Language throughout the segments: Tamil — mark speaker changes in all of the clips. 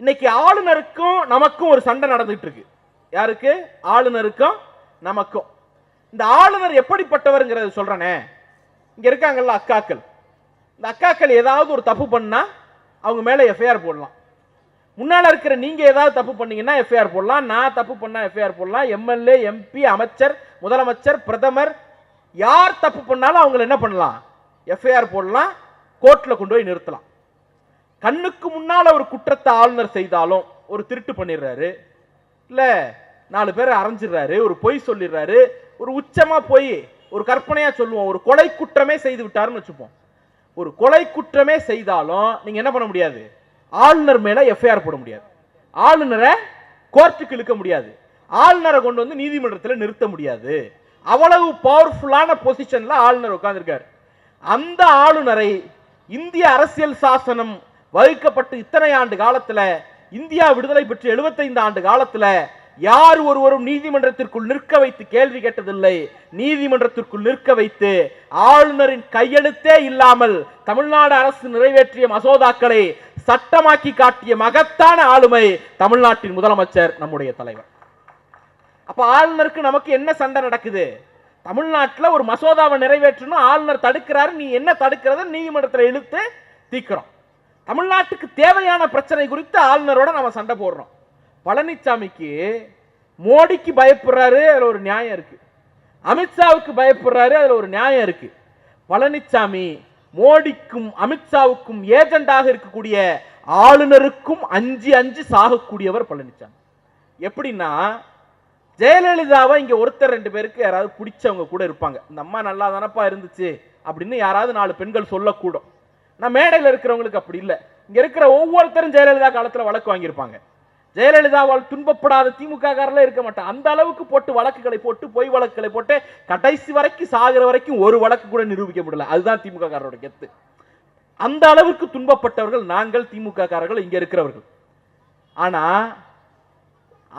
Speaker 1: இன்னைக்கு ஆளுநருக்கும் நமக்கும் ஒரு சண்டை நடந்துட்டு இருக்கு யாருக்கு? ஆளுநருக்கும் நமக்கும். இந்த ஆளுநர் எப்படிப்பட்டவர்ங்கிறத சொல்றேனே. இங்க இருக்காங்கல்ல அக்காக்கள். இந்த அக்காக்கள் ஏதாவது ஒரு தப்பு பண்ணா அவங்க மேல எஃப்ஐஆர் போடலாம். முன்னால இருக்கிற நீங்க ஏதாவது தப்பு பண்ணீங்கன்னா எஃப்ஐஆர் போடலாம். நான் தப்பு பண்ணா எஃப்ஐஆர் போடலாம். எம்எல்ஏ எம்பி அமைச்சர் முதலமைச்சர் பிரதமர் யார் தப்பு பண்ணாலும் அவங்கள என்ன பண்ணலாம்? எஃப்ஐஆர் போடலாம். கோர்ட்ல கொண்டு போய் நிறுத்தலாம். கண்ணுக்கு முன்னால் ஒரு குற்றத்தை ஆளுநர் செய்தாலும் ஒரு திருட்டு பண்ணிடுறாரு. இல்லை நாலு பேரை அரைஞ்சிடுறாரு ஒரு பொய் சொல்லிடுறாரு. ஒரு உச்சமாக போய் ஒரு கற்பனையாக சொல்லுவோம் ஒரு கொலை குற்றமே செய்து விட்டாருன்னு வச்சுப்போம். ஒரு கொலை குற்றமே செய்தாலும் நீங்கள் என்ன பண்ண முடியாது? ஆளுநர் மேலே எஃப்ஐஆர் போட முடியாது. ஆளுநரை கோர்ட்டுக்கு இழுக்க முடியாது. ஆளுநரை கொண்டு வந்து நீதிமன்றத்தில் நிறுத்த முடியாது. அவ்வளவு பவர்ஃபுல்லான பொசிஷனில் ஆளுநர் உட்காந்துருக்காரு அந்த ஆளுநரை இந்திய அரசியல் சாசனம் வகுக்கப்பட்டு இத்தனை ஆண்டு காலத்துல இந்தியா விடுதலை பெற்று 75 ஆண்டு காலத்துல யார் ஒருவரும் நீதிமன்றத்திற்குள் நிற்க வைத்து கேள்வி கேட்டதில்லை. நீதிமன்றத்திற்குள் நிற்க வைத்து ஆளுநரின் கையெழுத்தே இல்லாமல் தமிழ்நாடு அரசு நிறைவேற்றிய மசோதாக்களை சட்டமாக்கி காட்டிய மகத்தான ஆளுமை தமிழ்நாட்டின் முதலமைச்சர் நம்முடைய தலைவர். அப்ப ஆளுநருக்கு நமக்கு என்ன சண்டை நடக்குது? தமிழ்நாட்டில் ஒரு மசோதாவை நிறைவேற்றணும் ஆளுநர் தடுக்கிறாரு நீ என்ன தடுக்கிறத நீதிமன்றத்தில் இழுத்து தீக்கிறோம். தமிழ்நாட்டுக்கு தேவையான பிரச்சனை குறித்து ஆளுநரோட நம்ம சண்டை போடுறோம். பழனிசாமிக்கு மோடிக்கு பயப்படுறாரு அதில் ஒரு நியாயம் இருக்கு. அமித்ஷாவுக்கு பயப்படுறாரு அதில் ஒரு நியாயம் இருக்கு. பழனிசாமி மோடிக்கும் அமித்ஷாவுக்கும் ஏஜெண்டாக இருக்கக்கூடிய ஆளுநருக்கும் அஞ்சு அஞ்சு சாகக்கூடியவர் பழனிசாமி எப்படின்னா ஜெயலலிதாவை இங்க ஒருத்தர் ரெண்டு பேருக்கு யாராவது பிடிச்சவங்க கூட இருப்பாங்க. இந்த அம்மா நல்லா தானப்பா இருந்துச்சு அப்படின்னு யாராவது நாலு பெண்கள் சொல்லக்கூடும். நான் மேடையில் இருக்கிறவங்களுக்கு அப்படி இல்லை. இங்க இருக்கிற ஒவ்வொருத்தரும் ஜெயலலிதா காலத்துல வழக்கு வாங்கியிருப்பாங்க. ஜெயலலிதாவால் துன்பப்படாத திமுக காரர்களே இருக்க மாட்டேன் அந்த அளவுக்கு போட்டு வழக்குகளை போட்டு பொய் வழக்குகளை போட்டு கடைசி வரைக்கும் சாகிற வரைக்கும் ஒரு வழக்கு கூட நிரூபிக்க முடியல. அதுதான் திமுக காரரோட கெத்து. அந்த அளவுக்கு துன்பப்பட்டவர்கள் நாங்கள் திமுக காரர்கள் இங்க இருக்கிறவர்கள். ஆனா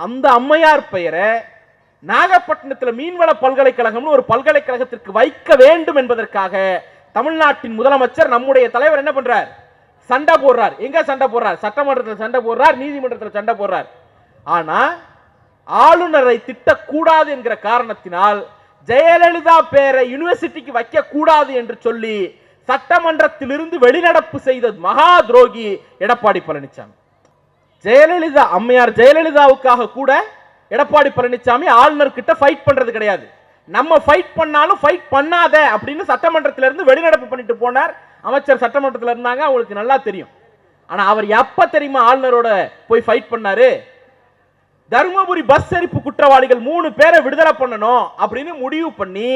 Speaker 1: அந்த அம்மையார் பெயரை நாகப்பட்டினத்தில் மீன்வள பல்கலைக்கழகம்னு ஒரு பல்கலைக்கழகத்திற்கு வைக்க வேண்டும் என்பதற்காக தமிழ்நாட்டின் முதலமைச்சர் நம்முடைய தலைவர் என்ன பண்றார்? சண்டை போடுறார். எங்க சண்டை போடுறார்? சட்டமன்றத்தில் சண்டை போடுறார் நீதிமன்றத்தில் சண்டை போடுறார். ஆனா ஆளுநரை திட்டக்கூடாது என்கிற காரணத்தினால் ஜெயலலிதா பேரை யூனிவர்சிட்டிக்கு வைக்க கூடாது என்று சொல்லி சட்டமன்றத்திலிருந்து வெளிநடப்பு செய்த மகா துரோகி எடப்பாடி பழனிசாமி ஜெயலலிதா அம்மையார் ஜெயலலிதாவுக்காக கூட எடப்பாடி பழனிசாமி ஆளுநர் கிட்ட ஃபைட் பண்றது கிடையாது. நம்ம ஃபைட் பண்ணாலும் ஃபைட் பண்ணாத அப்படின்னு சட்டமன்றத்திலிருந்து வெளிநடப்பு பண்ணிட்டு போனார். அமைச்சர் சட்டமன்றத்தில் இருந்தாங்க அவங்களுக்கு நல்லா தெரியும். ஆனா அவர் எப்ப தெரியுமா ஆளுநரோட போய் ஃபைட் பண்ணாரு? தருமபுரி பஸ் எரிப்பு குற்றவாளிகள் மூணு பேரை விடுதலை பண்ணணும் அப்படின்னு முடிவு பண்ணி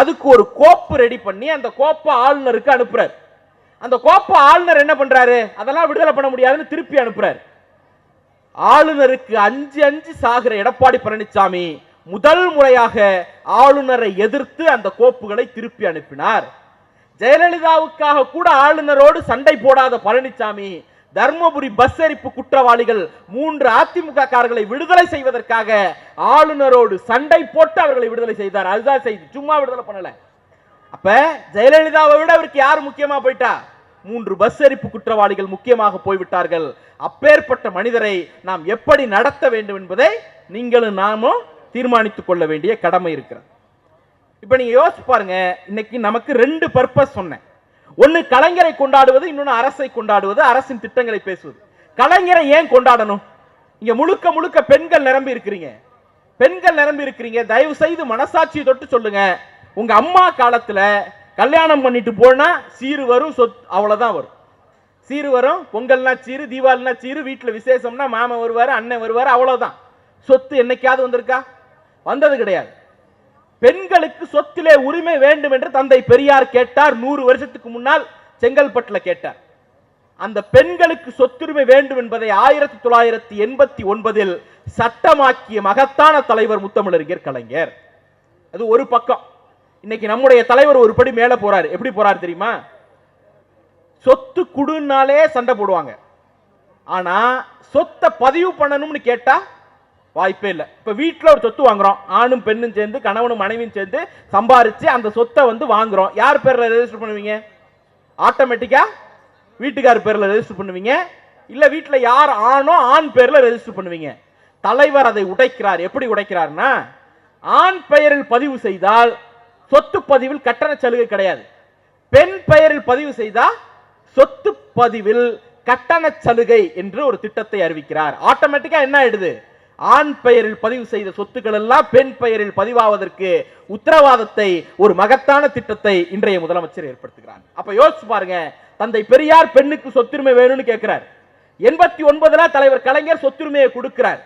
Speaker 1: அதுக்கு ஒரு கோப்பு ரெடி பண்ணி அந்த கோப்பை ஆளுநருக்கு அனுப்புறாரு. அந்த கோப்பை ஆளுநர் என்ன பண்றாரு? அதெல்லாம் விடுதலை பண்ண முடியாதுன்னு திருப்பி அனுப்புறாரு. ஆளுநருக்கு அஞ்சு அஞ்சு சாகிற எடப்பாடி பழனிசாமி முதல் முறையாக ஆளுநரை எதிர்த்து அந்த கோப்புகளை திருப்பி அனுப்பினார். ஜெயலலிதாவுக்காக கூட ஆளுநரோடு சண்டை போடாத பழனிசாமி தர்மபுரி பஸ் எரிப்பு குற்றவாளிகள் மூன்று அதிமுக காரர்களை விடுதலை செய்வதற்காக ஆளுநரோடு சண்டை போட்டு அவர்களை விடுதலை செய்தார். அதுதான் செய்தி. சும்மா விடுதலை பண்ணல. அப்ப ஜெயலலிதாவை விட அவருக்கு யார் முக்கியமா போயிட்டா? மூன்று பஸ் எரிப்பு குற்றவாளிகள் முக்கியமாக போய்விட்டார்கள். அப்பேற்பட்ட மனிதரை நாம் எப்படி நடத்த வேண்டும் என்பதை நீங்களும் நாமும் தீர்மானித்துக் கொள்ள வேண்டிய கடமை இருக்கிறது. இப்போ நீங்கள் யோசிச்சு பாருங்க இன்னைக்கு நமக்கு ரெண்டு பர்பஸ் சொன்னேன். ஒன்னு கலைஞரை கொண்டாடுவது இன்னொன்னு அரசை கொண்டாடுவது அரசின் திட்டங்களை பேசுவது. கலைஞரை ஏன் கொண்டாடணும்? இங்க முழுக்க முழுக்க பெண்கள் நிரம்பி இருக்கிறீங்க. பெண்கள் நிரம்பி இருக்கிறீங்க. தயவு செய்து மனசாட்சியை தொட்டு சொல்லுங்க. உங்க அம்மா காலத்துல கல்யாணம் பண்ணிட்டு போனா சீரு வரும் சொத் அவ்வளவுதான் வரும். சீரு வரும் பொங்கல்னா சீரு தீபாவளினா சீரு வீட்டில் விசேஷம்னா மாமன் வருவாரு அண்ணன் வருவாரு அவ்வளவுதான். சொத்து என்னைக்காவது வந்திருக்கா? வந்தது கிடையாது. பெண்களுக்கு சொத்திலே உரிமை வேண்டும் என்று தந்தை பெரியார் கேட்டார். நூறு வருஷத்துக்கு முன்னால் செங்கல்பட்டுல கேட்டார். அந்த பெண்களுக்கு சொத்துரிமை வேண்டும் என்பதை ஆயிரத்தி தொள்ளாயிரத்தி எண்பத்தி ஒன்பதில் சட்டமாக்கிய மகத்தான தலைவர் முத்தமிழறிஞர் கலைஞர். அது ஒரு பக்கம். இன்னைக்கு நம்முடைய தலைவர் ஒரு படி மேல போறாரு. எப்படி போறாரு தெரியுமா? சொத்து குடுனாலே சண்டை போடுவாங்க. ஆனா சொத்தை பதிவு பண்ணணும்னு கேட்டா வாய்ப்பே இல்லை. இப்போ வீட்டில் ஒரு சொத்து வாங்குறோம். ஆணும் பெண்ணும் சேர்ந்து கணவனும் மனைவியும் சேர்ந்து சம்பாரிச்சு அந்த சொத்தை வந்து வாங்குறோம். யார் பேரில் ரெஜிஸ்டர் பண்ணுவீங்க? ஆட்டோமேட்டிக்காக வீட்டுக்கார் பேரில் ரெஜிஸ்டர் பண்ணுவீங்க? இல்லை வீட்டில் யார் ஆணோ ஆண் பேரில் ரெஜிஸ்டர் பண்ணுவீங்க? தலைவர் அதை உடைக்கிறார். எப்படி உடைக்கிறார்னா ஆண் பெயரில் பதிவு செய்தால் சொத்து பதிவில் கட்டண சலுகை கிடையாது. பெண் பெயரில் பதிவு செய்தால் சொத்து பதிவில் கட்டண சலுகை என்று ஒரு திட்டத்தை அறிவிக்கிறார். ஆட்டோமேட்டிக்கா என்ன ஆயிடுது? ஆண் பெயரில் பதிவு செய்த சொத்துக்கள் எல்லாம் பெண் பெயரில் பதிவாவதற்கு உத்தரவாதத்தை ஒரு மகத்தான திட்டத்தை இன்றைய முதலமைச்சர் ஏற்படுத்துகிறார். அப்ப யோசிச்சு பாருங்க தந்தை பெரியார் பெண்ணுக்கு சொத்துரிமை வேணும்னு கேட்கிறார் எண்பத்தி ஒன்பதுல தலைவர் கலைஞர் சொத்துரிமையை கொடுக்கிறார்.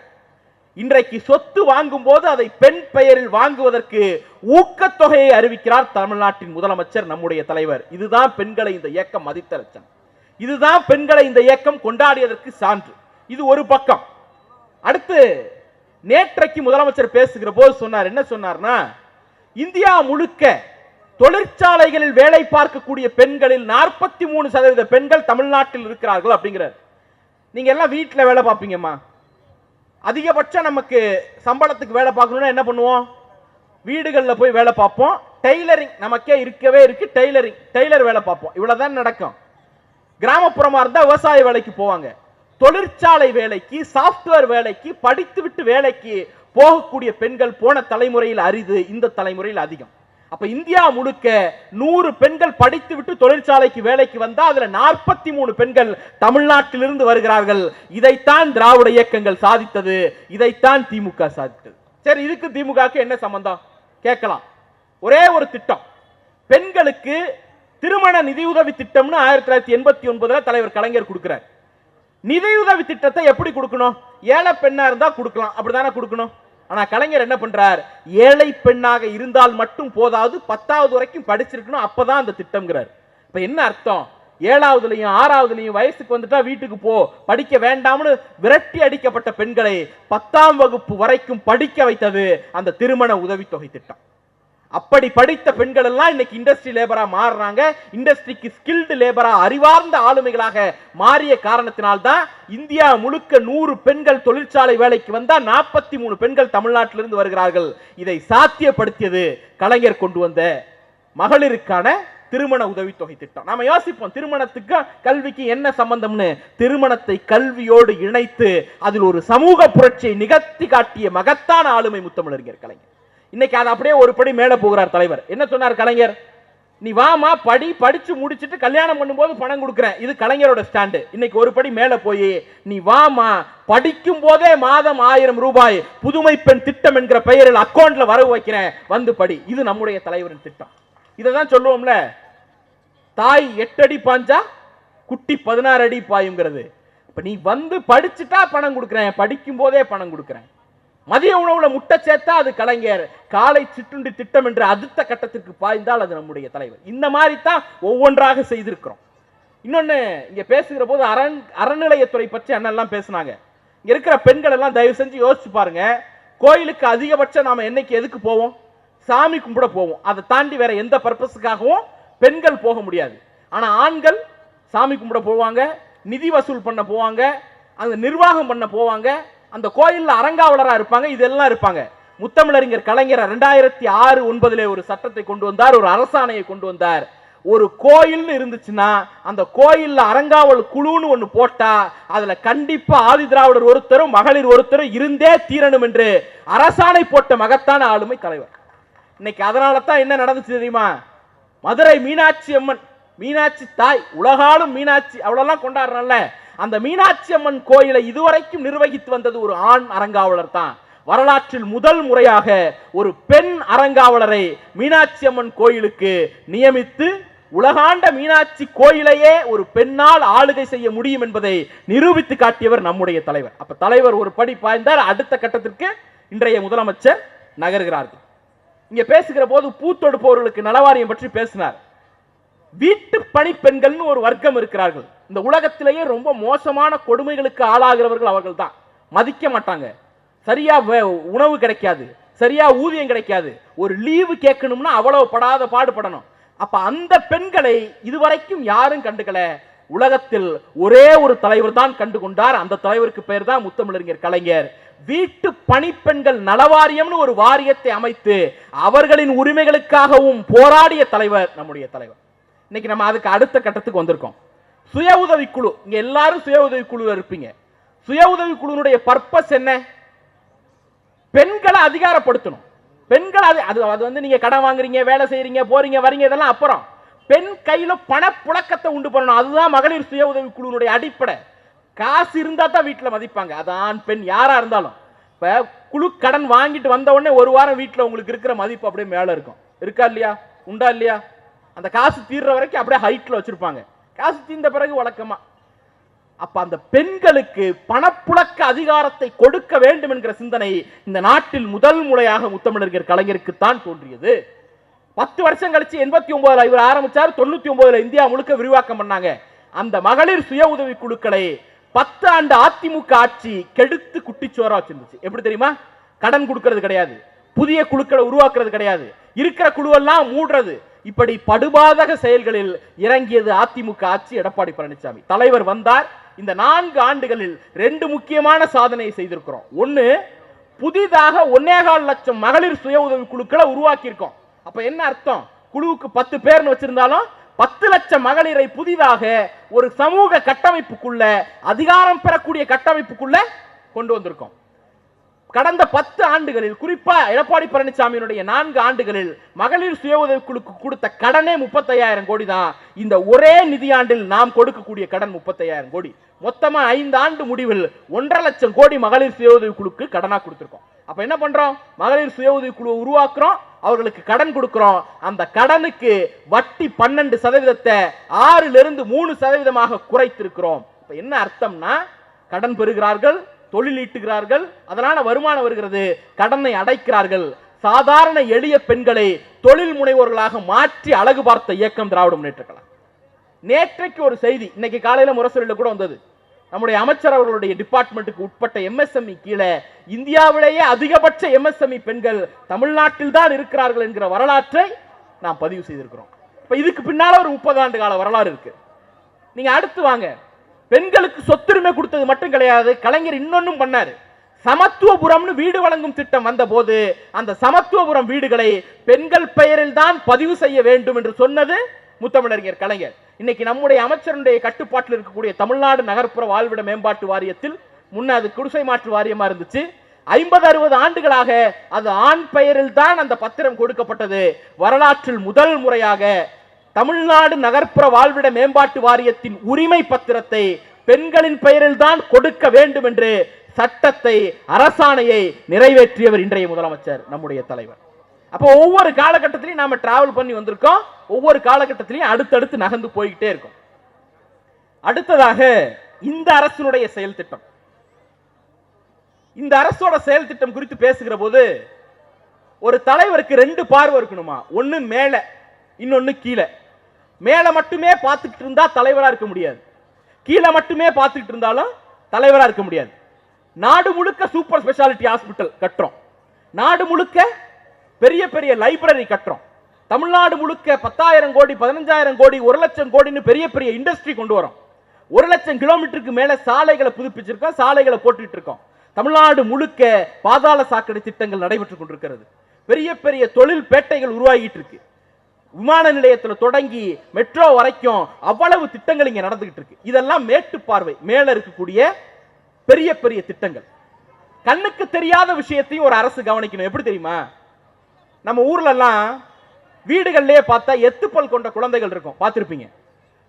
Speaker 1: இன்றைக்கு சொத்து வாங்கும் போது அதை பெண் பெயரில் வாங்குவதற்கு ஊக்கத்தொகையை அறிவிக்கிறார் தமிழ்நாட்டின் முதலமைச்சர் நம்முடைய தலைவர். இதுதான் பெண்களை இந்த இயக்கம் மதித்த லட்சணம் இதுதான் பெண்களை இந்த இயக்கம் கொண்டாடியதற்கு சான்று. இது ஒரு பக்கம். அடுத்து நேற்றைக்கு முதலமைச்சர் பேசுகிற போது சொன்னார். என்ன சொன்னார்னா இந்தியா முழுக்க தொழிற்சாலைகளில் வேலை பார்க்கக்கூடிய பெண்களில் நாற்பத்தி மூணு சதவீத பெண்கள் தமிழ்நாட்டில் இருக்கிறார்கள் அப்படிங்கிறார். நீங்க எல்லாம் வீட்டில் வேலை பார்ப்பீங்கம்மா. அதிகபட்சம் நமக்கு சம்பளத்துக்கு வேலை பார்க்கணும்னா என்ன பண்ணுவோம்? வீடுகளில் போய் வேலை பார்ப்போம். டெய்லரிங் நமக்கே இருக்கவே இருக்கு. டெய்லரிங் டெய்லர் வேலை பார்ப்போம். இவ்வளோதான் நடக்கும். கிராமப்புறமா இருந்தால் விவசாய வேலைக்கு போவாங்க. தொழிற்சாலை வேலைக்கு சாஃப்ட்வேர் வேலைக்கு படித்துவிட்டு வேலைக்கு போகக்கூடிய பெண்கள் போன தலைமுறையில் அரிது இந்த தலைமுறையில் அதிகம். அப்ப இந்தியா முழுக்க நூறு பெண்கள் படித்து விட்டு தொழிற்சாலைக்கு வேலைக்கு வந்தா அதுல நாற்பத்தி மூணு பெண்கள் தமிழ்நாட்டிலிருந்து வருகிறார்கள். இதைத்தான் திராவிட இயக்கங்கள் சாதித்தது. இதைத்தான் திமுக சாதித்தது. சரி இதுக்கு திமுகக்கு என்ன சம்பந்தம்? கேட்கலாம். ஒரே ஒரு திட்டம். பெண்களுக்கு திருமண நிதியுதவி திட்டம்னு ஆயிரத்தி தொள்ளாயிரத்தி எண்பத்தி ஒன்பதுல தலைவர் கலைஞர் கொடுக்கிறார். நிதியுதவி திட்டத்தை எப்படி கொடுக்கணும்? ஏழை பெண்ணா இருந்தா கொடுக்கலாம். அப்படிதானே கொடுக்கணும்? ஆனா கலைஞர் என்ன பண்றார்? ஏழை பெண்ணாக இருந்தால் மட்டும் போதாது பத்தாவது வரைக்கும் படிச்சிருக்கணும் அப்பதான் அந்த திட்டம்ங்கிறார். இப்ப என்ன அர்த்தம்? ஏழாவதுலயும் ஆறாவதுலயும் வயசுக்கு வந்துட்டா வீட்டுக்கு போ படிக்க வேண்டாம்னு விரட்டி அடிக்கப்பட்ட பெண்களை பத்தாம் வகுப்பு வரைக்கும் படிக்க வைத்தது அந்த திருமண உதவித்தொகை திட்டம். அப்படி படித்த பெண்கள் எல்லாம் இன்னைக்கு இண்டஸ்ட்ரி லேபரா மாறுறாங்க. இண்டஸ்ட்ரிக்கு ஸ்கில்டு லேபரா அறிவார்ந்த ஆளுமைகளாக மாறிய காரணத்தினால்தான் இந்தியா முழுக்க நூறு பெண்கள் தொழிற்சாலை வேலைக்கு வந்தா நாற்பத்தி மூணு பெண்கள் தமிழ்நாட்டிலிருந்து வருகிறார்கள். இதை சாத்தியப்படுத்தியது கலைஞர் கொண்டு வந்த மகளிருக்கான திருமண உதவித்தொகை திட்டம். நாம யோசிப்போம் திருமணத்துக்கு கல்விக்கு என்ன சம்பந்தம்னு? திருமணத்தை கல்வியோடு இணைத்து அதில் ஒரு சமூக புரட்சியை நிகழ்த்தி காட்டிய மகத்தான ஆளுமை முத்தமிழறிஞர் கலைஞர். இன்னைக்கு அது அப்படியே ஒரு படி மேல போகிறார் தலைவர். என்ன சொன்னார் கலைஞர்? நீ வாமா படி படிச்சு முடிச்சுட்டு கல்யாணம் பண்ணும்போது பணம் கொடுக்குறேன். இது கலைஞரோட ஸ்டாண்டு இன்னைக்கு ஒரு படி மேல போய் நீ வாமா படிக்கும் போதே மாதம் ஆயிரம் ரூபாய் புதுமை பெண் திட்டம் என்கிற பெயரில் அக்கௌண்ட்ல வரவு வைக்கிறேன். வந்து படி. இது நம்முடைய தலைவரின் திட்டம். இதை தான் சொல்லுவோம்ல தாய் எட்டு அடி பாஞ்சா குட்டி பதினாறு அடி பாயுங்கிறது. இப்போ நீ வந்து படிச்சுட்டா பணம் கொடுக்குறேன். படிக்கும் போதே பணம் கொடுக்குறேன். மதிய உணவுல முட்டை சேர்த்தா அது கலைஞர். காலை சிற்றுண்டி திட்டம் என்று அடுத்த கட்டத்திற்கு பாய்ந்தால் அது நம்முடைய தலைவர். இந்த மாதிரி தான் ஒவ்வொன்றாக செய்திருக்கிறோம். இன்னொன்னு இங்க பேசுகிற போது அரண் அறநிலையத்துறை பற்றி அண்ணெல்லாம் பேசுனாங்க. இங்க இருக்கிற பெண்கள் எல்லாம் தயவு செஞ்சு யோசிச்சு பாருங்க. கோயிலுக்கு அதிகபட்சம் நாம என்னைக்கு எதுக்கு போவோம்? சாமி கும்பிட போவோம். அதை தாண்டி வேற எந்த பர்பஸுக்காகவும் பெண்கள் போக முடியாது. ஆனா ஆண்கள் சாமி கும்பிட போவாங்க நிதி வசூல் பண்ண போவாங்க அந்த நிர்வாகம் பண்ண போவாங்க அந்த கோயிலில் அரங்காவலராக இருப்பாங்க இதெல்லாம் இருப்பாங்க. முத்தமிழறிஞர் கலைஞர் ரெண்டாயிரத்தி ஆறு ஒன்பதுல ஒரு சட்டத்தை கொண்டு வந்தார் ஒரு அரசாணையை கொண்டு வந்தார். ஒரு கோயில்னு இருந்துச்சுன்னா அந்த கோயில்ல அரங்காவல் குழுன்னு ஒன்று போட்டா அதுல கண்டிப்பா ஆதி திராவிடர் ஒருத்தரும் மகளிர் ஒருத்தரும் இருந்தே தீரணும் என்று அரசாணை போட்ட மகத்தான ஆளுமை தலைவர். இன்னைக்கு அதனால தான் என்ன நடந்துச்சு தெரியுமா? மதுரை மீனாட்சி அம்மன் மீனாட்சி தாய் உலகாலும் மீனாட்சி அவ்வளோலாம் கொண்டாடுறோம்ல அந்த மீனாட்சி அம்மன் கோயிலை இதுவரைக்கும் நிர்வகித்து வந்தது ஒரு ஆண் அரங்காவலர் தான். வரலாற்றில் முதல் முறையாக ஒரு பெண் அரங்காவலரை மீனாட்சி அம்மன் கோயிலுக்கு நியமித்து உலகாண்ட மீனாட்சி கோயிலையே ஒரு பெண்ணால் ஆளுகை செய்ய முடியும் என்பதை நிரூபித்து காட்டியவர் நம்முடைய தலைவர். அப்ப தலைவர் ஒரு படி பாய்ந்தார். அடுத்த கட்டத்திற்கு இன்றைய முதலமைச்சர் நகர்கிறார்கள். இங்க பேசுகிற போது பூத்தொடுப்பவர்களுக்கு நலவாரியம் பற்றி பேசினார். வீட்டு பணிப்பெண்கள்னு ஒரு வர்க்கம் இருக்கிறார்கள். இந்த உலகத்திலேயே ரொம்ப மோசமான கொடுமைகளுக்கு ஆளாகிறவர்கள் அவர்கள் தான் மதிக்க மாட்டாங்க. சரியா உணவு கிடைக்காது. சரியா ஊதியம் கிடைக்காது. ஒரு லீவு கேட்கணும்னா அவ்வளவு படாத பாடுபடணும். அப்ப அந்த பெண்களை இதுவரைக்கும் யாரும் கண்டுக்கல. உலகத்தில் ஒரே ஒரு தலைவர் தான் கண்டு கொண்டார் அந்த தலைவருக்கு பெயர் தான் முத்தமிழறிஞர் கலைஞர். வீட்டு பணிப்பெண்கள் நலவாரியம்னு ஒரு வாரியத்தை அமைத்து அவர்களின் உரிமைகளுக்காகவும் போராடிய தலைவர் நம்முடைய தலைவர். இன்னைக்கு நம்ம அதுக்கு அடுத்த கட்டத்துக்கு வந்திருக்கோம். சுய உதவி குழு இங்க எல்லாரும் சுய உதவி இருப்பீங்க. சுய உதவிக்குழுனுடைய பர்பஸ் என்ன? பெண்களை அதிகாரப்படுத்தணும். பெண்கள் அது அது அது வந்து நீங்க கடன் வாங்குறீங்க வேலை செய்யறீங்க போறீங்க வரீங்க இதெல்லாம் அப்புறம். பெண் கையில பணப்புழக்கத்தை உண்டு பண்ணணும். அதுதான் மகளிர் சுய உதவிக்குழுனுடைய அடிப்படை. காசு இருந்தா தான் வீட்டில் மதிப்பாங்க. அதான் பெண் யாரா இருந்தாலும். இப்போ குழு கடன் வாங்கிட்டு வந்த உடனே ஒரு வாரம் வீட்டில் உங்களுக்கு இருக்கிற மதிப்பு அப்படியே மேல இருக்கும். இருக்கா இல்லையா? உண்டா இல்லையா? அந்த காசு தீர்ற வரைக்கும் அப்படியே ஹைட்ல வச்சிருப்பாங்க. காசு தீர்ந்த பிறகு வழக்கமா. அப்ப அந்த பெண்களுக்கு பணப்புழக்க அதிகாரத்தை கொடுக்க வேண்டும் என்கிற சிந்தனை இந்த நாட்டில் முதல் முறையாக முத்தமிழர் கலைஞருக்கு தான் தோன்றியது. பத்து வருஷம் கழிச்சு எண்பத்தி ஒன்பதுல இவர் ஆரம்பிச்சார் தொண்ணூத்தி ஒன்பதுல இந்தியா முழுக்க விரிவாக்கம் பண்ணாங்க. அந்த மகளிர் சுய உதவி குழுக்களை பத்து ஆண்டு அதிமுக ஆட்சி கெடுத்து குட்டிச்சோரா வச்சிருந்துச்சு. எப்படி தெரியுமா? கடன் கொடுக்கறது கிடையாது. புதிய குழுக்களை உருவாக்குறது கிடையாது. இருக்கிற குழுவெல்லாம் மூடுறது. இப்படி படுபாதக செயல்களில் இறங்கியது அதிமுக ஆட்சி எடப்பாடி பழனிசாமி. தலைவர் வந்தார். இந்த நான்கு ஆண்டுகளில் ரெண்டு முக்கியமான சாதனையை செய்திருக்கிறோம். ஒன்று புதிதாக ஒன்னேகால் லட்சம் மகளிர் சுய உதவி குழுக்களை உருவாக்கியிருக்கோம். அப்ப என்ன அர்த்தம்? குழுவுக்கு பத்து பேர்னு வச்சிருந்தாலும் பத்து லட்சம் மகளிரை புதிதாக ஒரு சமூக கட்டமைப்புக்குள்ள அதிகாரம் பெறக்கூடிய கட்டமைப்புக்குள்ள கொண்டு வந்திருக்கோம். கடந்த பத்து ஆண்டுகளில் குறிப்பா எடப்பாடி பழனிசாமியினுடைய நான்கு ஆண்டுகளில் மகளிர் சுய உதவிக்குழுக்கு கொடுத்த கடனே முப்பத்தையாயிரம் கோடி தான். இந்த ஒரே நிதியாண்டில் நாம் கொடுக்கக்கூடிய கடன் முப்பத்தையாயிரம் கோடி. மொத்தமா ஐந்து ஆண்டு முடிவில் ஒன்றரை லட்சம் கோடி மகளிர் சுய உதவிக்குழுக்கு கடனா கொடுத்திருக்கோம். அப்ப என்ன பண்றோம்? மகளிர் சுய உதவிக்குழு உருவாக்குறோம் அவர்களுக்கு கடன் கொடுக்கிறோம். அந்த கடனுக்கு வட்டி பன்னெண்டு சதவீதத்தை ஆறுல இருந்து மூணு சதவீதமாக குறைத்திருக்கிறோம். இப்ப என்ன அர்த்தம்னா கடன் பெறுகிறார்கள் தொழில் ஈட்டுகிறார்கள் அதனால வருமானம் வருகிறது கடனை அடைக்கிறார்கள். சாதாரண எளிய பெண்களை தொழில் முனைவோர்களாக மாற்றி அழகு பார்த்த இயக்கம் திராவிட முன்னேற்ற கழகம். நேற்றைக்கு ஒரு செய்தி இன்னைக்கு காலையில முரசொலியில் கூட வந்தது. நம்முடைய அமைச்சர் அவர்களுடைய டிபார்ட்மெண்ட்டுக்கு உட்பட்ட எம்எஸ்எம்இ கீழே இந்தியாவிலேயே அதிகபட்ச எம்எஸ்எம்இ பெண்கள் தமிழ்நாட்டில் தான் இருக்கிறார்கள் என்கிற வரலாற்றை நாம் பதிவு செய்திருக்கிறோம். இப்ப இதுக்கு பின்னால ஒரு முப்பது ஆண்டு கால வரலாறு இருக்கு. நீங்க அடுத்து வாங்க. பெண்களுக்கு சொத்துரிமை கொடுத்தது மட்டும் கிடையாது. கலைஞர் இன்னொன்னும் பண்ணாரு. சமத்துவபுரம்னு வீடு வழங்கும் திட்டம் வந்தபோது அந்த சமத்துவபுரம் வீடுகளை பெண்கள் பெயரில் தான் பதிவு செய்ய வேண்டும் என்று சொன்னது முத்தமிழறிஞர் கலைஞர். இன்னைக்கு நம்முடைய அமைச்சருடைய கட்டுப்பாட்டில் இருக்கக்கூடிய தமிழ்நாடு நகர்ப்புற வாழ்விட மேம்பாட்டு வாரியத்தில் முன்ன அது குடிசை மாற்று வாரியமா இருந்துச்சு. ஐம்பது அறுபது ஆண்டுகளாக அது ஆண் பெயரில் தான் அந்த பத்திரம் கொடுக்கப்பட்டது. வரலாற்றில் முதல் முறையாக தமிழ்நாடு நகர்ப்புற வாழ்விட மேம்பாட்டு வாரியத்தின் உரிமை பத்திரத்தை பெண்களின் பெயரில் தான் கொடுக்க வேண்டும் என்று சட்டத்தை அரசாணையை நிறைவேற்றியவர் இன்றைய முதலமைச்சர் நம்முடைய தலைவர். அப்போ ஒவ்வொரு காலகட்டத்திலையும் நாம டிராவல் பண்ணி வந்திருக்கோம். ஒவ்வொரு காலகட்டத்திலையும் அடுத்தடுத்து நகர்ந்து போய்கிட்டே இருக்கும். அடுத்ததாக இந்த அரசினுடைய செயல் திட்டம். இந்த அரசோட செயல் திட்டம் குறித்து பேசுகிற போது ஒரு தலைவருக்கு ரெண்டு பார்வை இருக்கணுமா? ஒன்னு மேல. இன்னொன்னு கீழே. மேல மட்டுமே பார்த்துக்கிட்டு இருந்தா தலைவரா இருக்க முடியாது. கீழே மட்டுமே பார்த்துக்கிட்டு இருந்தாலும் தலைவரா இருக்க முடியாது. நாடு முழுக்க சூப்பர் ஸ்பெஷாலிட்டி ஹாஸ்பிட்டல் கட்டுறோம். நாடு முழுக்க பெரிய பெரிய லைப்ரரி கட்டுறோம். தமிழ்நாடு முழுக்க பத்தாயிரம் கோடி பதினஞ்சாயிரம் கோடி ஒரு லட்சம் கோடின்னு பெரிய பெரிய இண்டஸ்ட்ரி கொண்டு வரோம். ஒரு லட்சம் கிலோமீட்டருக்கு மேலே சாலைகளை புதுப்பிச்சிருக்கோம் சாலைகளை போட்டுட்டு இருக்கோம். தமிழ்நாடு முழுக்க பாதாள சாக்கடை திட்டங்கள் நடைபெற்று கொண்டிருக்கிறது. பெரிய பெரிய தொழில் பேட்டைகள் உருவாகிட்டு இருக்கு. விமான நிலையத்துல தொடங்கி மெட்ரோ வரைக்கும் அவ்வளவு திட்டங்கள் இங்க நடந்துகிட்டு இருக்கு. இதெல்லாம் மேட்டு பார்வை. மேல இருக்கக்கூடிய பெரிய பெரிய திட்டங்கள். கண்ணுக்கு தெரியாத விஷயத்தையும் ஒரு அரசு கவனிக்கணும். எப்படி தெரியுமா? நம்ம ஊர்ல எல்லாம் வீடுகள்லயே பார்த்தா எத்துப்பல் கொண்ட குழந்தைகள் இருக்கும். பார்த்துருப்பீங்க.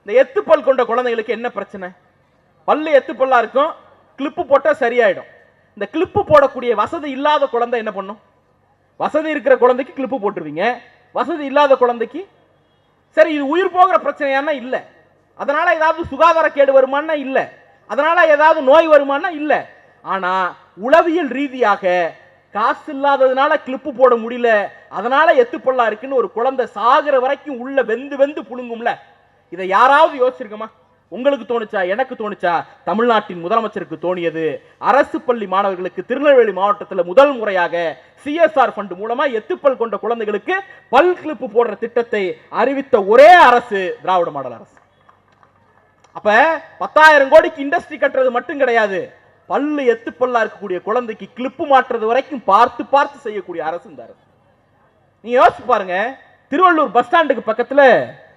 Speaker 1: இந்த எத்துப்பல் கொண்ட குழந்தைகளுக்கு என்ன பிரச்சனை? பல்லு எத்துப்பல்லா இருக்கும். கிளிப்பு போட்டா சரியாயிடும். இந்த கிளிப்பு போடக்கூடிய வசதி இல்லாத குழந்தை என்ன பண்ணும்? வசதி இருக்கிற குழந்தைக்கு கிளிப்பு போட்டுருவீங்க. வசதி இல்லாத குழந்தைக்கு? சரி இது உயிர் போகிற பிரச்சனையானா இல்ல. அதனால ஏதாவது சுகாதார கேடு வருமானா இல்ல. அதனால ஏதாவது நோய் வருமானா இல்ல. ஆனா உளவியல் ரீதியாக காசு இல்லாததுனால கிளிப்பு போட முடியல. அதனால எத்துப்பொள்ளா இருக்குன்னு ஒரு குழந்தை சாகுற வரைக்கும் உள்ள வெந்து வெந்து புழுங்கும்ல. இதை யாராவது யோசிச்சிருக்கமா? உங்களுக்கு தோணுச்சா? எனக்கு தோணுச்சா? தமிழ்நாட்டின் முதலமைச்சருக்கு தோணியது. அரசு பள்ளி மாணவர்களுக்கு திருநெல்வேலி மாவட்டத்தில் முதல் முறையாக சிஎஸ்ஆர் ஃபண்ட் மூலமா எத்துப்பல் கொண்ட குழந்தைகளுக்கு பல் கிளிப்பு போடுற திட்டத்தை அறிவித்த ஒரே அரசு திராவிட மாடல் அரசு. அப்ப பத்தாயிரம் கோடிக்கு இண்டஸ்ட்ரி கட்டுறது மட்டும் கிடையாது. பல்லு எத்து பல்லா இருக்கக்கூடிய குழந்தைக்கு கிளிப்பு மாற்றுறது வரைக்கும் பார்த்து பார்த்து செய்யக்கூடிய அரசு இந்த அரசு. நீங்க யோசிச்சு பாருங்க. திருவள்ளூர் பஸ் ஸ்டாண்டுக்கு பக்கத்துல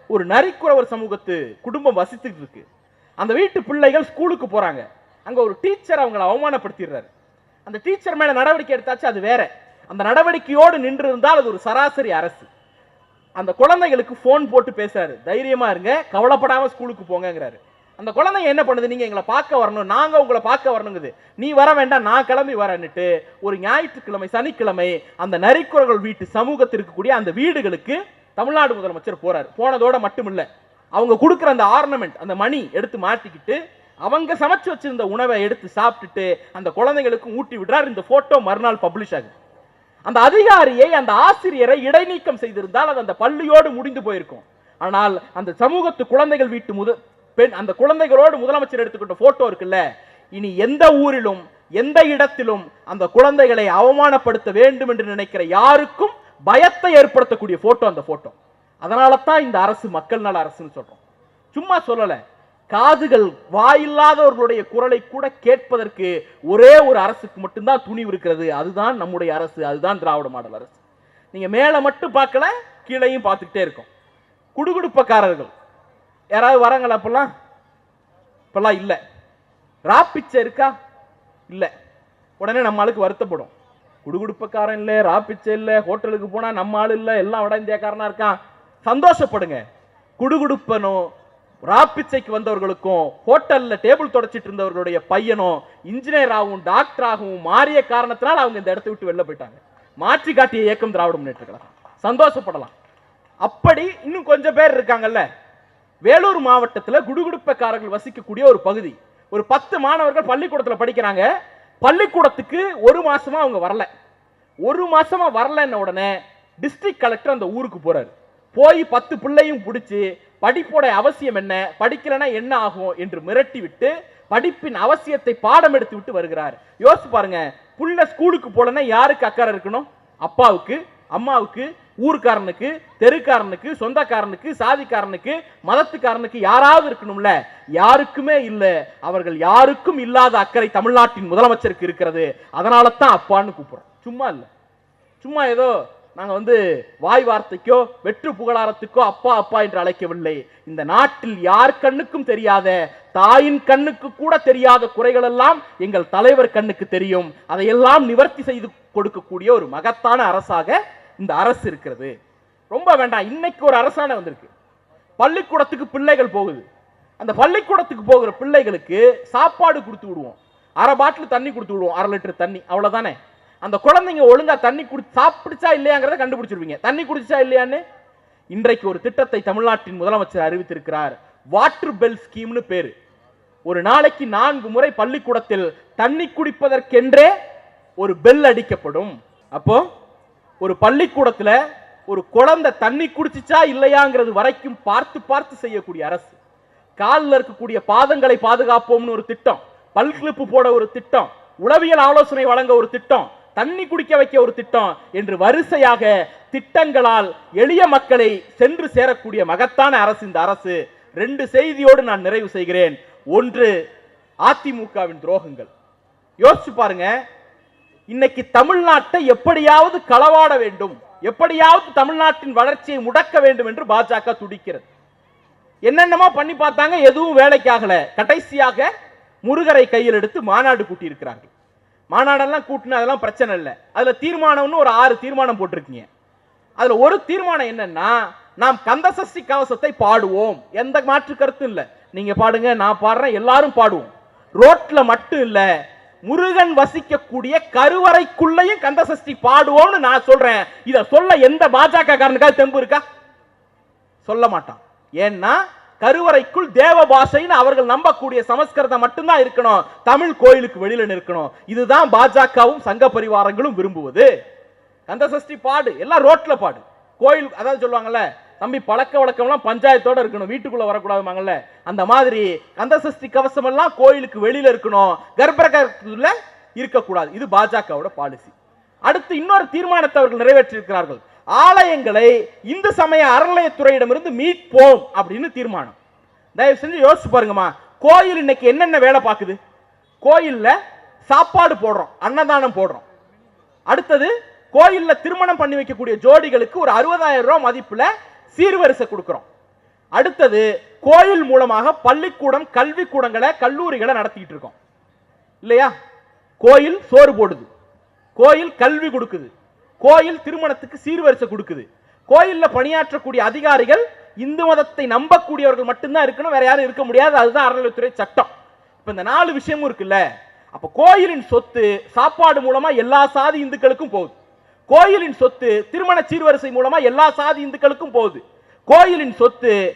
Speaker 1: ஒரு நரிக்குறவர் சமூகத்து குடும்பம் வசித்துட்டு இருக்கு அந்த வீட்டு பிள்ளைகள் ஸ்கூலுக்கு போறாங்க. அங்கே ஒரு டீச்சர் அவங்கள அவமானப்படுத்திடுறாரு. அந்த டீச்சர் மேலே நடவடிக்கை எடுத்தாச்சு அது வேற. அந்த நடவடிக்கையோடு நின்று இருந்தால் அது ஒரு சராசரி அரசு. அந்த குழந்தைகளுக்கு ஃபோன் போட்டு பேசுறாரு. தைரியமா இருங்க கவலைப்படாமல் ஸ்கூலுக்கு போங்கங்கிறாரு. அந்த குழந்தைங்க என்ன பண்ணுது? நீங்கள் எங்களை பார்க்க வரணும் நாங்கள் உங்களை பார்க்க வரணுங்குது. நீ வர வேண்டாம் நான் கிளம்பி வரேன்னுட்டு ஒரு ஞாயிற்றுக்கிழமை சனிக்கிழமை அந்த நரிக்குறர்கள் வீட்டு சமூகத்தில் இருக்கக்கூடிய அந்த வீடுகளுக்கு தமிழ்நாடு முதலமைச்சர் போறாரு. போனதோட மட்டுமில்ல அவங்க கொடுக்குற அந்த ஆர்னமெண்ட் அந்த மணி எடுத்து மாட்டிக்கிட்டு அவங்க சமைச்சு வச்சிருந்த உணவை எடுத்து சாப்பிட்டுட்டு அந்த குழந்தைகளுக்கும் ஊட்டி விடுறார். இந்த போட்டோ மறுநாள் பப்ளிஷ் ஆகுது. அந்த அதிகாரியை அந்த ஆசிரியரை இடைநீக்கம் செய்திருந்தால் அது அந்த பள்ளியோடு முடிந்து போயிருக்கும். ஆனால் அந்த சமூகத்து குழந்தைகள் வீட்டு முத பெண் அந்த குழந்தைகளோடு முதலமைச்சர் எடுத்துக்கிட்ட போட்டோ இருக்குல்ல இனி எந்த ஊரிலும் எந்த இடத்திலும் அந்த குழந்தைகளை அவமானப்படுத்த வேண்டும் என்று நினைக்கிற யாருக்கும் பயத்தை ஏற்படுத்தக்கூடிய போட்டோ அந்த போட்டோ அதனால தான் இந்த அரசு மக்கள் நல அரசுன்னு சொல்றோம். சும்மா சொல்லல. காதுகள் வாயில்லாதவர்களுடைய குரலை கூட கேட்பதற்கு ஒரே ஒரு அரசுக்கு மட்டும்தான் துணிவு இருக்கிறது. அதுதான் நம்முடைய அரசு அதுதான் திராவிட மாடல் அரசு. நீங்க மேல மட்டும் பார்க்கல கீழையும் பார்த்துக்கிட்டே இருக்கும். குடுகுடுப்பக்காரர்கள். யாராவது வராங்களா அப்பெல்லாம்? இப்பெல்லாம் இல்லை. ராப்பிச்சை இருக்கா? இல்லை. உடனே நம்மளுக்கு வருத்தப்படும். குடுகுடுப்பக்காரன் இல்லை ராப்பிச்சை இல்லை ஹோட்டலுக்கு போனால் நம்ம ஆள் இல்லை எல்லாம் வட இந்தியாக்காரனாக இருக்கான் சந்தோஷப்படுங்க. குடுகுடுப்பனும் ராப்பிச்சைக்கு வந்தவர்களுக்கும் ஹோட்டல்ல டேபிள் தொடச்சிட்டு இருந்தவர்களுடைய பையனும் இன்ஜினியராகவும் டாக்டராகவும் மாறிய காரணத்தினால் அவங்க இந்த இடத்த விட்டு வெளில போயிட்டாங்க. மாற்றி காட்டிய இயக்கம் திராவிட முன்னேற்ற கழகம். சந்தோஷப்படலாம். அப்படி இன்னும் கொஞ்சம் பேர் இருக்காங்கல்ல? வேலூர் மாவட்டத்துல குடுகுடுப்பக்காரர்கள் வசிக்கக்கூடிய ஒரு பகுதி. ஒரு பத்து மாணவர்கள் பள்ளிக்கூடத்துல படிக்கிறாங்க. பள்ளிக்கூடத்துக்கு ஒரு மாசமா அவங்க வரல. ஒரு மாசமா வரலன்ன உடனே டிஸ்ட்ரிக்ட் கலெக்டர் அந்த ஊருக்கு போறாரு. போய் பத்து பிள்ளையும் பிடிச்சி படிப்போட அவசியம் என்ன படிக்கலன்னா என்ன ஆகும் என்று மிரட்டி விட்டு படிப்பின் அவசியத்தை பாடம் எடுத்து விட்டு வருகிறார். யோசிச்சு பாருங்க புள்ள ஸ்கூலுக்கு போலன்னா யாருக்கு அக்கறை இருக்கணும்? அப்பாவுக்கு. அம்மாவுக்கு ஊர்க்காரனுக்கு தெருக்காரனுக்கு சொந்தக்காரனுக்கு சாதிக்காரனுக்கு மதத்துக்காரனுக்கு யாராவது இருக்கணும்ல? யாருக்குமே இல்ல. அவர்கள் யாருக்கும் இல்லாத அக்கறை தமிழ்நாட்டின் முதலமைச்சருக்கு இருக்கிறது. அதனால தான் அப்பான்னு கூப்பிடுறோம். சும்மா இல்லை. சும்மா ஏதோ நாங்க வந்து வாய் வார்த்தைக்கோ வெற்று புகழாரத்துக்கோ அப்பா அப்பா என்று அழைக்கவில்லை. இந்த நாட்டில் யார் கண்ணுக்கும் தெரியாத தாயின் கண்ணுக்கு கூட தெரியாத குறைகள் எல்லாம் எங்கள் தலைவர் கண்ணுக்கு தெரியும். அதையெல்லாம் நிவர்த்தி செய்து கொடுக்கக்கூடிய ஒரு மகத்தான அரசாக இந்த அரசு இருக்கிறது. ரொம்ப வேண்டாம் இன்னைக்கு ஒரு அரசாணை வந்திருக்கு. பள்ளிக்கூடத்துக்கு பிள்ளைகள் போகுது. அந்த பள்ளிக்கூடத்துக்கு போகிற பிள்ளைகளுக்கு சாப்பாடு கொடுத்து விடுவோம். அரை பாட்டில் தண்ணி கொடுத்து விடுவோம் அரை லிட்டர் தண்ணி அவ்வளோதானே அந்த குழந்தைங்க ஒழுங்கா தண்ணி குடி சாப்பிடுச்சா இல்லையாங்கிறத கண்டுபிடிச்சிருவீங்க. தண்ணி குடிச்சா இல்லையான்னு? இன்றைக்கு ஒரு திட்டத்தை தமிழ்நாட்டின் முதலமைச்சர் அறிவித்திருக்கிறார். வாட்டர் பெல் ஸ்கீம்னு பேரு. ஒரு நாளைக்கு நான்கு முறை பள்ளிக்கூடத்தில் தண்ணி குடிப்பதற்கென்றே ஒரு பெல் அடிக்கப்படும். அப்போ ஒரு பள்ளிக்கூடத்துல ஒரு குழந்தை தண்ணி குடிச்சிச்சா இல்லையாங்கிறது வரைக்கும் பார்த்து பார்த்து செய்யக்கூடிய அரசு. காலில் இருக்கக்கூடிய பாதங்களை பாதுகாப்போம்னு ஒரு திட்டம் பல் கிளிப்பு போட ஒரு திட்டம் உளவியல் ஆலோசனை வழங்க ஒரு திட்டம் தண்ணி குடிக்க வைக்க ஒரு திட்டம் என்று வரிசையாக திட்டங்களால் எளிய மக்களை சென்று சேரக்கூடிய மகத்தான அரசு இந்த அரசு. ரெண்டு செய்தியோடு நான் நிறைவு செய்கிறேன். ஒன்று அதிமுகவின் துரோகங்கள். யோசிச்சு பாருங்க இன்னைக்கு தமிழ்நாட்டை எப்படியாவது களவாட வேண்டும் எப்படியாவது தமிழ்நாட்டின் வளர்ச்சியை முடக்க வேண்டும் என்று பாஜக துடிக்கிறது. என்னென்னமோ பண்ணி பார்த்தாங்க எதுவும் வேலைக்காகல. கடைசியாக முருகரை கையில் எடுத்து மாநாடு கூட்டியிருக்கிறார்கள். மாநாடெல்லாம் கூட்டினா அதெல்லாம் பிரச்சனை இல்லை. அதுல தீர்மானம்னு ஒரு ஆறு தீர்மானம் போட்டிருக்கீங்க. அதுல ஒரு தீர்மானம் என்னன்னா நாம் கந்தசஷ்டி கவசத்தை பாடுவோம். எந்த மாற்று கருத்தும் இல்லை. நீங்க பாடுங்க நான் பாடுறேன் எல்லாரும் பாடுவோம். ரோட்ல மட்டும் இல்ல முருகன் வசிக்கக்கூடிய கருவறைக்குள்ளேயும் கந்தசஷ்டி பாடுவோம்னு நான் சொல்றேன். இத சொல்ல எந்த பாஜக காரனுக்காவது தெம்பு இருக்கா? சொல்ல மாட்டான். ஏன்னா கருவறைக்குள் தேவ பாஷைன்னு அவர்கள் நம்பக்கூடிய சமஸ்கிருதம் மட்டும்தான் இருக்கணும். தமிழ் கோயிலுக்கு வெளியில நிற்கணும். இதுதான் பாஜகவும் சங்க பரிவாரங்களும் விரும்புவது. கந்த சஷ்டி பாடு. எல்லாம் ரோட்ல பாடு. கோயில் அதாவது சொல்லுவாங்கல்ல தம்பி பழக்க வழக்கம்லாம் பஞ்சாயத்தோட இருக்கணும். வீட்டுக்குள்ள வரக்கூடாதுமாங்கல்ல அந்த மாதிரி கந்த சஷ்டி கவசம் எல்லாம் கோயிலுக்கு வெளியில இருக்கணும். கர்ப்பரகத்துல இருக்கக்கூடாது. இது பாஜகவோட பாலிசி அடுத்து இன்னொரு தீர்மானத்தை அவர்கள் நிறைவேற்றியிருக்கிறார்கள். ஆலயங்களை இந்து சமய அறநிலையத்துறையிடமிருந்து மீட்போம் அப்படின்னு தீர்மானம். தயவு செஞ்சு யோசிச்சு பாருங்கம்மா. கோயில் இன்னைக்கு என்னென்ன வேலை பார்க்குது? கோயில்ல சாப்பாடு போடுறோம் அன்னதானம் போடுறோம். அடுத்தது கோயில்ல திருமணம் பண்ணி வைக்கக்கூடிய ஜோடிகளுக்கு ஒரு அறுபதாயிரம் ரூபாய் மதிப்புல சீர்வரிசை கொடுக்கிறோம். அடுத்தது கோயில் மூலமாக பள்ளிக்கூடம் கல்விக்கூடங்களை கல்லூரிகளை நடத்திக்கிட்டு இருக்கோம். இல்லையா? கோயில் சோறு போடுது. கோயில் கல்வி கொடுக்குது. கோயில் திருமணத்துக்கு சீர்வரிசை கொடுக்குது. கோயில்ல பணியாற்றக்கூடிய அதிகாரிகள் இந்து மதத்தை நம்பக்கூடியவர்கள் மட்டும்தான் இருக்கணும் வேற யாரும் இருக்க முடியாது. அதுதான் அறநிலைத்துறை சட்டம். இப்ப இந்த நாலு விஷயமும் இருக்குல்ல? அப்போ கோயிலின் சொத்து சாப்பாடு மூலமா எல்லா சாதி இந்துக்களுக்கும் போகுது. கோயிலின் சொத்து திருமண சீர்வரிசை மூலமா எல்லா சாதி இந்துக்களுக்கும் போகுது. கோயிலின் சொத்து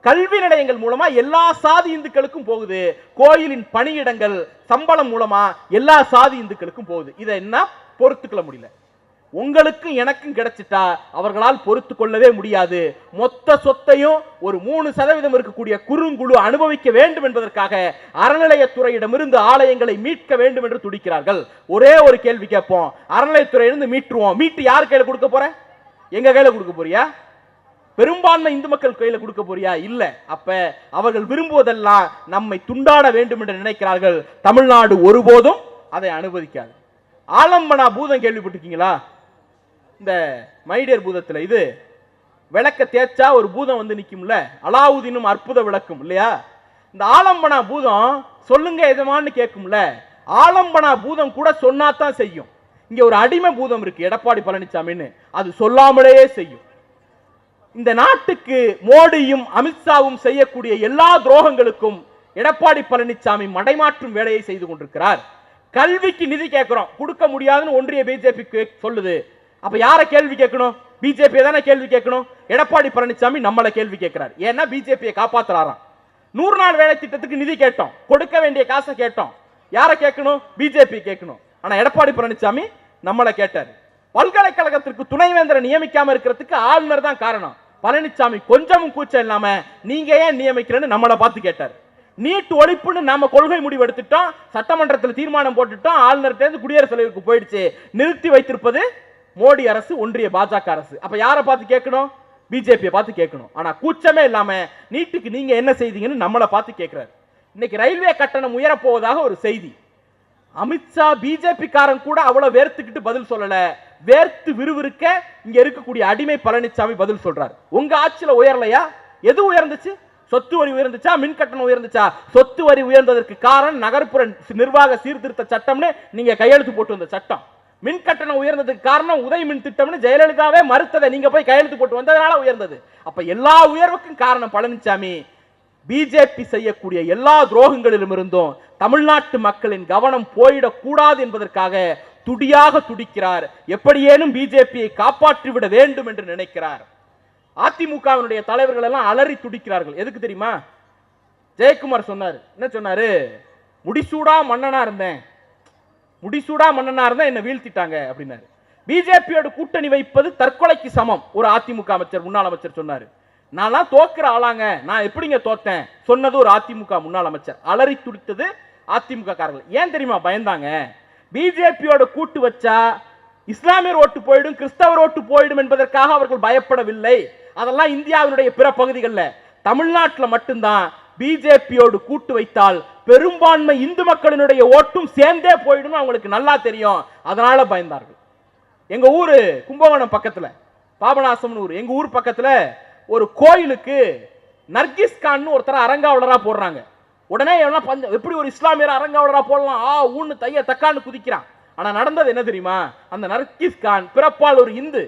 Speaker 1: கல்வி நிலையங்கள் மூலமா எல்லா சாதி இந்துக்களுக்கும் போகுது. கோயிலின் பணியிடங்கள் சம்பளம் மூலமா எல்லா சாதி இந்துக்களுக்கும் போகுது. இதை என்ன பொறுத்துக்கொள்ள முடியல? உங்களுக்கும் எனக்கும் கிடைச்சிட்டா அவர்களால் பொறுத்து கொள்ளவே முடியாது. மொத்த சொத்தையும் ஒரு மூணு சதவீதம் இருக்கக்கூடிய குறுங்குழு அனுபவிக்க வேண்டும் என்பதற்காக அறநிலையத்துறையிடமிருந்து ஆலயங்களை மீட்க வேண்டும் என்று துடிக்கிறார்கள். ஒரே ஒரு கேள்வி கேட்போம். அறநிலையத்துறையிலிருந்து மீட்டுருவோம். மீட்டு யார் கையில கொடுக்க போற? எங்க கையில கொடுக்க போறியா? பெரும்பான்மை இந்து மக்கள் கையில கொடுக்க போறியா? இல்ல. அப்ப அவர்கள் விரும்புவதெல்லாம் நம்மை துண்டாட வேண்டும் என்று நினைக்கிறார்கள். தமிழ்நாடு ஒருபோதும் அதை அனுமதிக்காது. ஆலம்பனா பூதம் கேள்விப்பட்டிருக்கீங்களா? இந்த மைடியர் பூதத்துல இது விளக்க தேய்ச்சா ஒரு பூதம் வந்து நிக்கும்ல? அலாவுதீனும் அற்புத விளக்கும் இல்லையா? இந்த ஆலம்பனா பூதம் சொல்லுங்க எதுமான்னு கேட்கும்ல ஆலம்பனா பூதம் கூட சொன்னாதான் செய்யும். இங்க ஒரு அடிமை பூதம் இருக்கு எடப்பாடி பழனிசாமின்னு அது சொல்லாமலேயே செய்யும். இந்த நாட்டுக்கு மோடியும் அமித்ஷாவும் செய்யக்கூடிய எல்லா துரோகங்களுக்கும் எடப்பாடி பழனிசாமி மடைமாற்றும் வேலையை செய்து கொண்டிருக்கிறார். கல்விக்கு நிதி கேட்கிறோம் கொடுக்க முடியாதுன்னு ஒன்றிய பிஜேபி சொல்லுது. அப்ப யார கேள்வி கேட்கணும்? பிஜேபி தானே கேள்வி கேட்கணும்? எடப்பாடி பழனிசாமி நம்மள கேள்வி கேட்கிறார். ஏன்னா பிஜேபியை காப்பாத்துறாராம். நூறு நாள் வேலை திட்டத்துக்கு நிதி கேட்டோம். கொடுக்க வேண்டிய காசை கேட்டோம். யாரை கேட்கணும்? பிஜேபி கேட்கணும். ஆனா எடப்பாடி பழனிசாமி நம்மள கேட்டாரு. பல்கலைக்கழகத்திற்கு துணைவேந்தரை நியமிக்காம இருக்கிறதுக்கு ஆளுநர் தான் காரணம். பழனிசாமி கொஞ்சமும் கூச்சம் இல்லாம நீங்க ஏன் நியமிக்கிறேன்னு நம்மளை பார்த்து கேட்டார். நீட் ஒழிப்புன்னு நாம கொள்கை முடிவு எடுத்துட்டோம். சட்டமன்றத்தில் தீர்மானம் போட்டுட்டோம். ஆளுநர்கிட்ட இருந்து குடியரசுத் தலைவருக்கு போயிடுச்சு. நிறுத்தி வைத்திருப்பது மோடி அரசு ஒன்றிய பாஜக அரசு. அப்ப யாரை பார்த்து கேட்கணும்? பிஜேபியை பார்த்து கேட்கணும். ஆனா கூச்சமே இல்லாம நீட்டுக்கு நீங்க என்ன செய்தீங்கன்னு நம்மளை பார்த்து கேட்கிறாரு. இன்னைக்கு ரயில்வே கட்டணம் உயரப்போவதாக ஒரு செய்தி. அமித்ஷா பிஜேபிக்காரன் கூட அவ்வளவு வேர்த்துக்கிட்டு பதில் சொல்லல. வேர்த்து விறுவிறுக்க இங்க இருக்கக்கூடிய அடிமை பழனிசாமி பதில் சொல்றாரு. உங்க ஆட்சியில உயரலையா? எது உயர்ந்துச்சு? சொத்து வரி உயர்ந்துச்சா? மின் கட்டணம் உயர்ந்துச்சா? சொத்து வரி உயர்ந்ததற்கு காரணம் நகர்ப்புற நிர்வாக சீர்திருத்த சட்டம்னு நீங்க கையெழுத்து போட்டு வந்த சட்டம். மின் கட்டணம் உயர்ந்ததுக்கு காரணம் உதய் மின் திட்டம்னு ஜெயலலிதாவே மறுத்ததை நீங்க போய் கையெழுத்து போட்டு வந்ததுனால உயர்ந்தது. அப்ப எல்லா உயர்வுக்கும் காரணம் பழனிசாமி பிஜேபி செய்யக்கூடிய எல்லா துரோகங்களிலும் இருந்தும் தமிழ்நாட்டு மக்களின் கவனம் போயிடக்கூடாது என்பதற்காக துடியாக துடிக்கிறார். எப்படியேனும் பிஜேபியை காப்பாற்றி விட வேண்டும் என்று நினைக்கிறார். அதிமுகவினுடைய தலைவர்கள் எல்லாம் அலறி துடிக்கிறார்கள். எதுக்கு தெரியுமா? ஜெயக்குமார் சொன்னார். என்ன சொன்னாரு? முடிசூடா மன்னனா இருந்தேன். முடிசூடா மன்னனா இருந்தா என்ன வீழ்த்திட்டாங்க அப்படின்னாரு. பிஜேபியோட கூட்டணி வைப்பது தற்கொலைக்கு சமம் ஒரு அதிமுக அமைச்சர் முன்னாள் அமைச்சர் சொன்னாரு. நான்லாம் தோக்குற ஆளாங்க நான் எப்படிங்க தோத்தேன்? சொன்னது ஒரு அதிமுக முன்னாள் அமைச்சர். அலறி துடித்தது அதிமுக காரர்கள். ஏன் தெரியுமா பயந்தாங்க? பிஜேபியோட கூட்டு வச்சா இஸ்லாமியர் ஓட்டு போயிடும் கிறிஸ்தவர் ஓட்டு போயிடும் என்பதற்காக அவர்கள் பயப்படவில்லை. அதெல்லாம் இந்தியாவினுடைய பிற பகுதிகளில். தமிழ்நாட்டில் மட்டும்தான் பிஜேபியோடு கூட்டு வைத்தால் பெரும்பான்மை இந்து மக்களினுடைய ஓட்டும் சேர்ந்தே போயிடும் அவங்களுக்கு நல்லா தெரியும். அதனால பயந்தார்கள். எங்க ஊரு கும்பகோணம் பக்கத்துல பாபநாசம்னு ஊர். எங்க ஊர் பக்கத்துல ஒரு கோயிலுக்கு நர்கிஸ்கான் ஒருத்தர் அரங்காவலரா போடுறாங்க. உடனே பஞ்ச எப்படி ஒரு இஸ்லாமியர் அரங்காவலரா போடலாம்? ஆ ஊன்னு தைய தக்கான்னு குதிக்கிறான். ஆனா நடந்தது என்ன தெரியுமா? அந்த நர்கிஸ்கான் பிறப்பால் ஒரு இந்து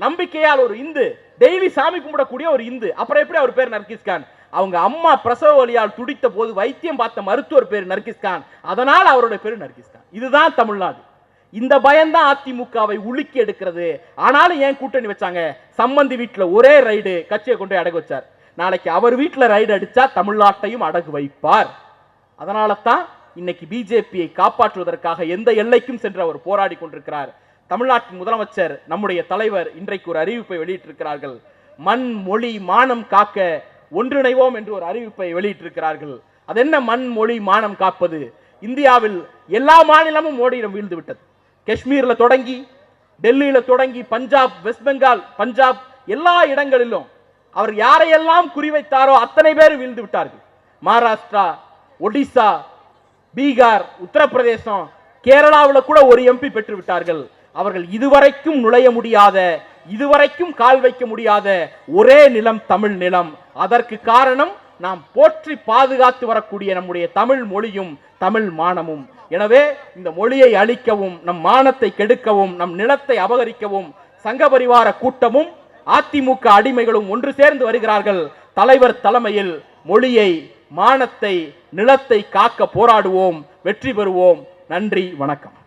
Speaker 1: நம்பிக்கையால் ஒரு இந்து டெய்லி சாமி கும்பிடக்கூடிய ஒரு இந்து. அப்புறம் எப்படி அவர் பேர் நர்கிஸ்கான் அவங்க அம்மா பிரசவ வழியால் துடித்த போது வைத்தியம் பார்த்த மருத்துவர் பேர் நர்கிஸ்கான் அதனால் அவருடைய பேர் நர்கிஸ்கான் இதுதான் தமிழ்நாடு. இந்த பயம்தான் அதிமுகவை உலுக்கி எடுக்கிறது. ஆனாலும் ஏன் கூட்டணி வச்சாங்க? சம்பந்தி வீட்டில் ஒரே ரைடு கட்சியை கொண்டு அடகு வச்சார். நாளைக்கு அவர் வீட்டில் ரைடு அடிச்சா தமிழ்நாட்டையும் அடகு வைப்பார். அதனால தான் இன்னைக்கு பிஜேபியை காப்பாற்றுவதற்காக எந்த எல்லைக்கும் சென்று அவர் போராடி கொண்டிருக்கிறார். தமிழ்நாட்டின் முதலமைச்சர் நம்முடைய தலைவர் இன்றைக்கு ஒரு அறிவிப்பை வெளியிட்டிருக்கிறார்கள். மண் மொழி மானம் காக்க ஒன்றிணைவோம் என்று ஒரு அறிவிப்பை வெளியிட்டிருக்கிறார்கள். அது என்ன மண் மொழி மானம் காப்பது? இந்தியாவில் எல்லா மாநிலமும் மோடியிடம் வீழ்ந்து விட்டது. காஷ்மீர்ல தொடங்கி டெல்லியில தொடங்கி பஞ்சாப் வெஸ்ட் பெங்கால் பஞ்சாப் எல்லா இடங்களிலும் அவர் யாரையெல்லாம் குறிவைத்தாரோ அத்தனை பேர் வீழ்ந்து விட்டார்கள். மகாராஷ்டிரா ஒடிசா பீகார் உத்தரப்பிரதேசம் கேரளாவில் கூட ஒரு எம்பி பெற்று விட்டார்கள் அவர்கள் இதுவரைக்கும் நுழைய முடியாத இதுவரைக்கும் கால் வைக்க முடியாத ஒரே நிலம் தமிழ் நிலம். அதற்கு காரணம் நாம் போற்றி பாதுகாத்து வரக்கூடிய நம்முடைய தமிழ் மொழியும் தமிழ் மானமும். எனவே இந்த மொழியை அழிக்கவும் நம் மானத்தை கெடுக்கவும் நம் நிலத்தை அபகரிக்கவும் சங்கபரிவார கூட்டமும் அதிமுக அடிமைகளும் ஒன்று சேர்ந்து வருகிறார்கள். தலைவர் தலைமையில் மொழியை மானத்தை நிலத்தை காக்க போராடுவோம். வெற்றி பெறுவோம். நன்றி வணக்கம்.